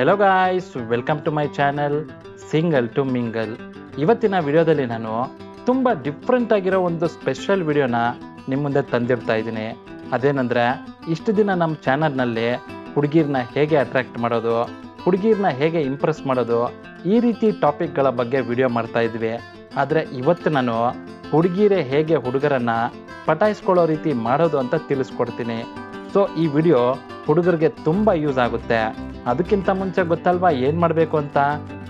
Hello guys welcome to my channel single to mingle ಇವತ್ತಿನ ವಿಡಿಯೋದಲ್ಲಿ ನಾನು ತುಂಬ ಡಿಫ್ರೆಂಟ್ ಆಗಿರೋ ಒಂದು ಸ್ಪೆಷಲ್ ವಿಡಿಯೋನ ನಿಮ್ಮ ಮುಂದೆ ತಂದಿರ್ತಾ ಇದ್ದೀನಿ. ಅದೇನಂದ್ರೆ, ಇಷ್ಟು ದಿನ ನಮ್ಮ ಚಾನಲ್ನಲ್ಲಿ ಹುಡುಗಿರನ್ನ ಹೇಗೆ ಅಟ್ರಾಕ್ಟ್ ಮಾಡೋದು ಹುಡುಗಿರನ್ನ ಹೇಗೆ ಇಂಪ್ರೆಸ್ ಮಾಡೋದು, ಈ ರೀತಿ ಟಾಪಿಕ್ಗಳ ಬಗ್ಗೆ ವಿಡಿಯೋ ಮಾಡ್ತಾ ಇದ್ವಿ. ಆದರೆ ಇವತ್ತು ನಾನು ಹುಡುಗಿರೇ ಹೇಗೆ ಹುಡುಗರನ್ನ ಪಟಾಯಿಸ್ಕೊಳ್ಳೋ ರೀತಿ ಮಾಡೋದು ಅಂತ ತಿಳಿಸ್ಕೊಡ್ತೀನಿ. ಸೊ ಈ ವಿಡಿಯೋ ಹುಡುಗರಿಗೆ ತುಂಬ ಯೂಸ್ ಆಗುತ್ತೆ. ಅದಕ್ಕಿಂತ ಮುಂಚೆ ಗೊತ್ತಲ್ವಾ ಏನು ಮಾಡಬೇಕು ಅಂತ?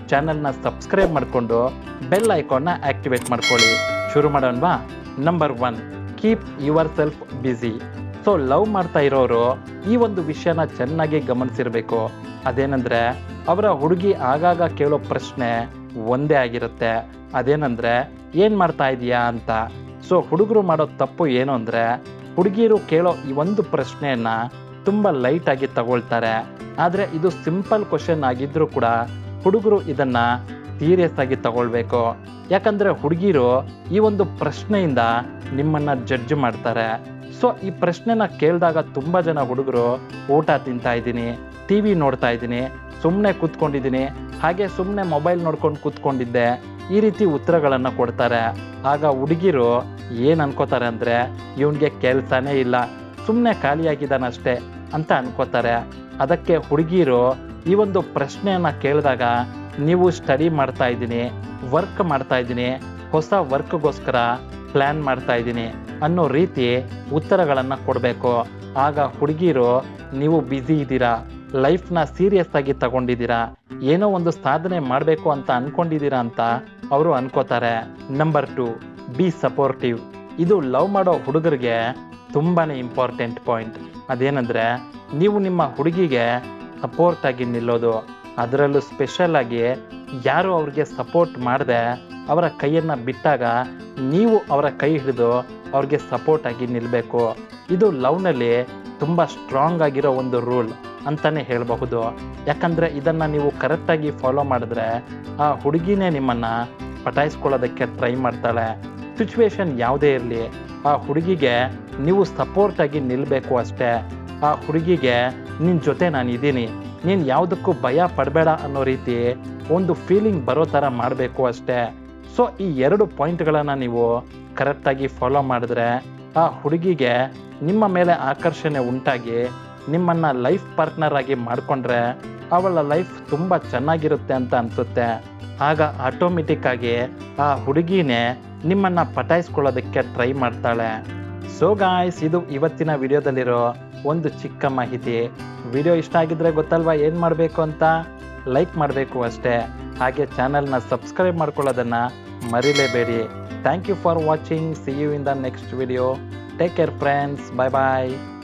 ಚಾನಲ್ನ ಸಬ್ಸ್ಕ್ರೈಬ್ ಮಾಡಿಕೊಂಡು ಬೆಲ್ ಐಕಾನ್ನ ಆಕ್ಟಿವೇಟ್ ಮಾಡ್ಕೊಳ್ಳಿ. ಶುರು ಮಾಡೋಣವಾ? Number one keep yourself busy so love ಮಾಡ್ತಾ ಇರೋರು ಈ ಒಂದು ವಿಷಯನ ಚೆನ್ನಾಗಿ ಗಮನಿಸಿರ್ಬೇಕು. ಅದೇನಂದ್ರೆ, ಅವರ ಹುಡುಗಿ ಆಗಾಗ ಕೇಳೋ ಪ್ರಶ್ನೆ ಒಂದೇ ಆಗಿರುತ್ತೆ. ಅದೇನಂದ್ರೆ, ಏನು ಮಾಡ್ತಾ ಇದೀಯಾ ಅಂತ? ಸೊ ಹುಡುಗರು ಮಾಡೋ ತಪ್ಪು ಏನು ಅಂದರೆ ಹುಡುಗಿಯರು ಕೇಳೋ ಈ ಒಂದು ಪ್ರಶ್ನೆಯನ್ನ ತುಂಬಾ ಲೈಟ್ ಆಗಿ ತಗೊಳ್ತಾರೆ. ಆದ್ರೆ ಇದು ಸಿಂಪಲ್ ಕ್ವಶನ್ ಆಗಿದ್ದರೂ ಕೂಡ ಹುಡುಗರು ಇದನ್ನು ಸೀರಿಯಸ್ ಆಗಿ ತಗೊಳ್ಬೇಕು. ಯಾಕಂದರೆ ಹುಡುಗಿರು ಈ ಒಂದು ಪ್ರಶ್ನೆಯಿಂದ ನಿಮ್ಮನ್ನು ಜಡ್ಜ್ ಮಾಡ್ತಾರೆ. ಸೊ ಈ ಪ್ರಶ್ನೆನ ಕೇಳಿದಾಗ ತುಂಬ ಜನ ಹುಡುಗರು ಊಟ ತಿಂತಾ ಇದ್ದೀನಿ ಟಿವಿ ನೋಡ್ತಾ ಇದ್ದೀನಿ ಸುಮ್ಮನೆ ಕೂತ್ಕೊಂಡಿದ್ದೀನಿ. ಹಾಗೆ ಸುಮ್ಮನೆ ಮೊಬೈಲ್ ನೋಡ್ಕೊಂಡು ಕೂತ್ಕೊಂಡಿದ್ದೆ, ಈ ರೀತಿ ಉತ್ತರಗಳನ್ನು ಕೊಡ್ತಾರೆ. ಆಗ ಹುಡುಗಿರು ಏನು ಅನ್ಕೋತಾರೆ ಅಂದರೆ, ಇವನಿಗೆ ಕೆಲಸನೇ ಇಲ್ಲ ಸುಮ್ಮನೆ ಖಾಲಿಯಾಗಿದ್ದಾನಷ್ಟೇ ಅಂತ ಅನ್ಕೋತಾರೆ. ಅದಕ್ಕೆ ಹುಡುಗಿರು ಈ ಒಂದು ಪ್ರಶ್ನೆಯನ್ನ ಕೇಳಿದಾಗ, ನೀವು ಸ್ಟಡಿ ಮಾಡ್ತಾ ಇದ್ದೀನಿ ವರ್ಕ್ ಮಾಡ್ತಾ ಇದ್ದೀನಿ, ಹೊಸ ವರ್ಕ್ಗೋಸ್ಕರ ಪ್ಲ್ಯಾನ್ ಮಾಡ್ತಾ ಇದ್ದೀನಿ ಅನ್ನೋ ರೀತಿ ಉತ್ತರಗಳನ್ನು ಕೊಡಬೇಕು. ಆಗ ಹುಡುಗಿರು, ನೀವು ಬ್ಯುಸಿ ಇದ್ದೀರಾ? ಲೈಫ್ನ ಸೀರಿಯಸ್ ಆಗಿ ತಗೊಂಡಿದ್ದೀರಾ? ಏನೋ ಒಂದು ಸಾಧನೆ ಮಾಡಬೇಕು ಅಂತ ಅನ್ಕೊಂಡಿದ್ದೀರಾ ಅಂತ ಅವರು ಅನ್ಕೋತಾರೆ. ನಂಬರ್ ಟು ಬಿ ಸಪೋರ್ಟಿವ್ ಇದು ಲವ್ ಮಾಡೋ ಹುಡುಗರಿಗೆ ತುಂಬಾ ಇಂಪಾರ್ಟೆಂಟ್ ಪಾಯಿಂಟ್ ಅದೇನಂದ್ರೆ ನೀವು ನಿಮ್ಮ ಹುಡುಗಿಗೆ ಸಪೋರ್ಟ್ ಆಗಿ ನಿಲ್ಲೋದು, ಅದರಲ್ಲೂ ಸ್ಪೆಷಲ್ ಆಗಿ ಯಾರು ಅವ್ರಿಗೆ ಸಪೋರ್ಟ್ ಮಾಡದೆ, ಅವರ ಕೈಯನ್ನು ಬಿಟ್ಟಾಗ ನೀವು ಅವರ ಕೈ ಹಿಡಿದು ಅವ್ರಿಗೆ ಸಪೋರ್ಟ್ ಆಗಿ ನಿಲ್ಲಬೇಕು ಇದು ಲವ್ನಲ್ಲಿ ತುಂಬ ಸ್ಟ್ರಾಂಗ್ ಆಗಿರೋ ಒಂದು ರೂಲ್ ಅಂತಲೇ ಹೇಳಬಹುದು. ಯಾಕಂದರೆ ಇದನ್ನು ನೀವು ಕರೆಕ್ಟಾಗಿ ಫಾಲೋ ಮಾಡಿದ್ರೆ ಆ ಹುಡುಗಿನೇ ನಿಮ್ಮನ್ನು ಪಟಾಯಿಸ್ಕೊಳ್ಳೋದಕ್ಕೆ ಟ್ರೈ ಮಾಡ್ತಾಳೆ. ಸಿಚುವೇಶನ್ ಯಾವುದೇ ಇರಲಿ, ಆ ಹುಡುಗಿಗೆ ನೀವು ಸಪೋರ್ಟ್ ಆಗಿ ನಿಲ್ಲಬೇಕು ಅಷ್ಟೇ. ಆ ಹುಡುಗಿಗೆ ನಿನ್ನ ಜೊತೆ ನಾನು ಇದ್ದೀನಿ. ನೀನು ಯಾವುದಕ್ಕೂ ಭಯ ಪಡಬೇಡ ಅನ್ನೋ ರೀತಿ ಒಂದು ಫೀಲಿಂಗ್ ಬರೋ ಥರ ಮಾಡಬೇಕು ಅಷ್ಟೇ. ಸೊ ಈ ಎರಡು ಪಾಯಿಂಟ್ಗಳನ್ನು ನೀವು ಕರೆಕ್ಟಾಗಿ ಫಾಲೋ ಮಾಡಿದ್ರೆ, ಆ ಹುಡುಗಿಗೆ ನಿಮ್ಮ ಮೇಲೆ ಆಕರ್ಷಣೆ ಉಂಟಾಗಿ, ನಿಮ್ಮನ್ನು ಲೈಫ್ ಪಾರ್ಟ್ನರ್ ಆಗಿ ಮಾಡಿಕೊಂಡ್ರೆ ಅವಳ ಲೈಫ್ ತುಂಬ ಚೆನ್ನಾಗಿರುತ್ತೆ ಅಂತ ಅನಿಸುತ್ತೆ. ಆಗ ಆಟೋಮೆಟಿಕ್ಕಾಗಿ ಆ ಹುಡುಗಿನೇ ನಿಮ್ಮನ್ನು ಪಟಾಯಿಸ್ಕೊಳ್ಳೋದಕ್ಕೆ ಟ್ರೈ ಮಾಡ್ತಾಳೆ. ಸೋ ಗಾಯ್ಸ್ ಇದು ಇವತ್ತಿನ ವಿಡಿಯೋದಲ್ಲಿರೋ ಒಂದು ಚಿಕ್ಕ ಮಾಹಿತಿ. ವಿಡಿಯೋ ಇಷ್ಟ ಆಗಿದ್ರೆ ಗೊತ್ತಲ್ವಾ ಏನು ಮಾಡಬೇಕು ಅಂತ? ಲೈಕ್ ಮಾಡಬೇಕು ಅಷ್ಟೇ. ಹಾಗೆ ಚಾನಲ್ನ ಸಬ್ಸ್ಕ್ರೈಬ್ ಮಾಡ್ಕೊಳ್ಳೋದನ್ನ ಮರಿಲೇಬೇಡಿ. Thank you for watching. See you in the next video. Take care friends. Bye bye.